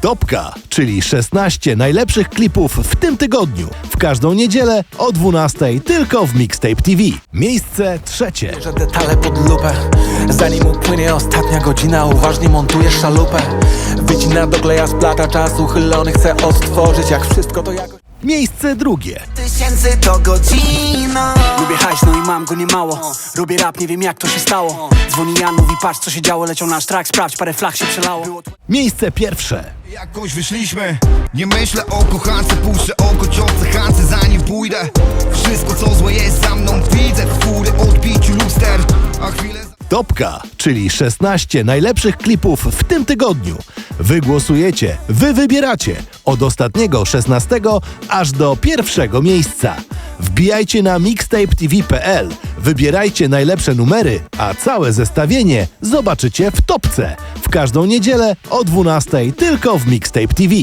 Topka, czyli 16 najlepszych klipów w tym tygodniu. W każdą niedzielę o 12 tylko w Mixtape TV. Miejsce trzecie. Że detale pod lupę Zanim upłynie ostatnia godzina Uważnie szalupę Wycina dokleja splata czas uchylony Chcę odtworzyć jak wszystko to jakoś Miejsce drugie. tysięcy to godzina Lubię hajs, no i mam go niemało Robię rap, nie wiem jak to się stało Dzwoni Jan, mówi patrz co się działo Leciał nasz track, sprawdź, parę flag się przelało Miejsce pierwsze. Jakoś wyszliśmy Nie myślę o kochance Puszczę oko ciące chance zanim pójdę Wszystko co złe jest za mną Widzę w fury odbiciu luster A chwilę Topka, czyli 16 najlepszych klipów w tym tygodniu. Wy głosujecie, wy wybieracie. Od ostatniego 16 aż do pierwszego miejsca. Wbijajcie na mixtapetv.pl, wybierajcie najlepsze numery, a całe zestawienie zobaczycie w topce. W każdą niedzielę o 12 tylko w Mixtape TV.